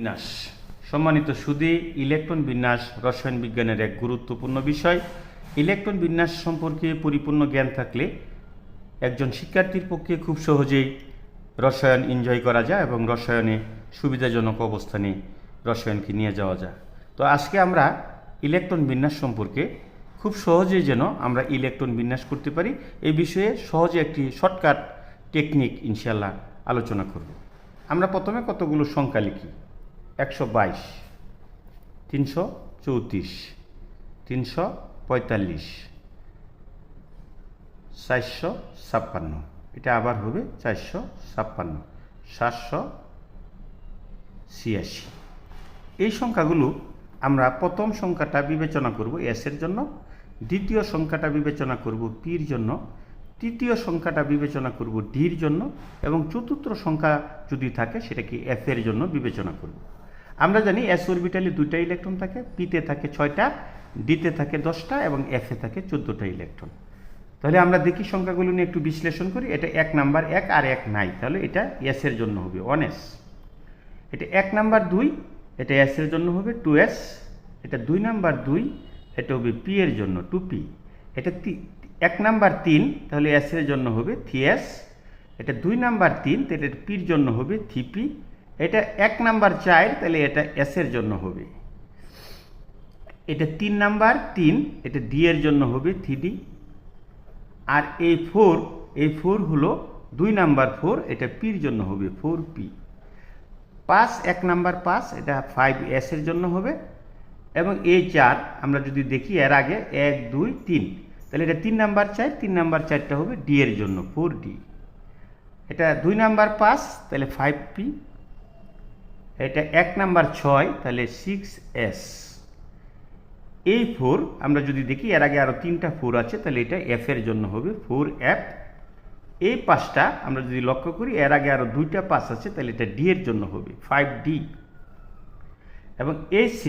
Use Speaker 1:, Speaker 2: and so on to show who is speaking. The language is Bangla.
Speaker 1: বিন্যাস। সম্মানিত সুদী ইলেকট্রন বিন্যাস রসায়ন বিজ্ঞানের এক গুরুত্বপূর্ণ বিষয়। ইলেকট্রন বিন্যাস সম্পর্কে পরিপূর্ণ জ্ঞান থাকলে একজন শিক্ষার্থীর পক্ষে খুব সহজেই রসায়ন এনজয় করা যায় এবং রসায়নে সুবিধাজনক অবস্থানে রসায়নকে নিয়ে যাওয়া যায়। তো আজকে আমরা ইলেকট্রন বিন্যাস সম্পর্কে খুব সহজেই যেন আমরা ইলেকট্রন বিন্যাস করতে পারি, এই বিষয়ে সহজে একটি শর্টকাট টেকনিক ইনশাল্লাহ আলোচনা করব। আমরা প্রথমে কতগুলো সংখ্যা লিখি? একশো বাইশ, তিনশো চৌত্রিশ, তিনশো পঁয়তাল্লিশ, চারশো ছাপ্পান্ন। এটা আবার হবে চারশো ছাপ্পান্ন, সাতশো ছিয়াশি। এই সংখ্যাগুলো আমরা প্রথম সংখ্যাটা বিবেচনা করব এসের জন্য, দ্বিতীয় সংখ্যাটা বিবেচনা করব পির জন্য, তৃতীয় সংখ্যাটা বিবেচনা করব ডির জন্য, এবং চতুর্থ সংখ্যা যদি থাকে সেটাকে এফ এর জন্য বিবেচনা করব। আমরা জানি এস অরবিটালে দুইটা ইলেকট্রন থাকে পিতে থাকে ছয়টা ডিতে থাকে দশটা এবং এফে থাকে চোদ্দোটা ইলেকট্রন তাহলে আমরা দেখি সংখ্যাগুলো নিয়ে একটু বিশ্লেষণ করি, এটা এক নাম্বার এক আর এক নাই, তাহলে এটা এস এর জন্য হবে ওয়ান এস এটা এক নাম্বার দুই, এটা এস এর জন্য হবে টু এস এটা দুই নাম্বার দুই, এটা হবে পি এর জন্য টু পি এটা এক নাম্বার তিন, তাহলে এস এর জন্য হবে থ্রি এস এটা দুই নাম্বার তিন, তাহলে পির জন্য হবে থ্রি পি এটা এক নাম্বার চার তাহলে এটা এস এর জন্য হবে। এটা তিন নাম্বার, তিন, এটা ডি এর জন্য হবে থ্রি আর এই ফোর এই ফোর হলো দুই নাম্বার ফোর এটা পির জন্য হবে ফোর পি পাঁচ, এক নাম্বার পাঁচ, এটা ফাইভ এস এর জন্য হবে। এবং এই চার, আমরা যদি দেখি এর আগে, এক, দুই, তিন, তাহলে এটা তিন নাম্বার চার, তিন নাম্বার চারটা হবে ডি এর জন্য ফোর ডি এটা দুই নাম্বার পাঁচ, তাহলে ফাইভ পি এটা এক নাম্বার ছয়, তাহলে সিক্স এস এই ফোর আমরা যদি দেখি, এর আগে আরও তিনটা ফোর আছে, তাহলে এটা এফ এর জন্য হবে ফোর এফ এই পাঁচটা আমরা যদি লক্ষ্য করি, এর আগে আরও দুইটা পাস আছে, তাহলে এটা ডি এর জন্য হবে ফাইভ ডি এবং এই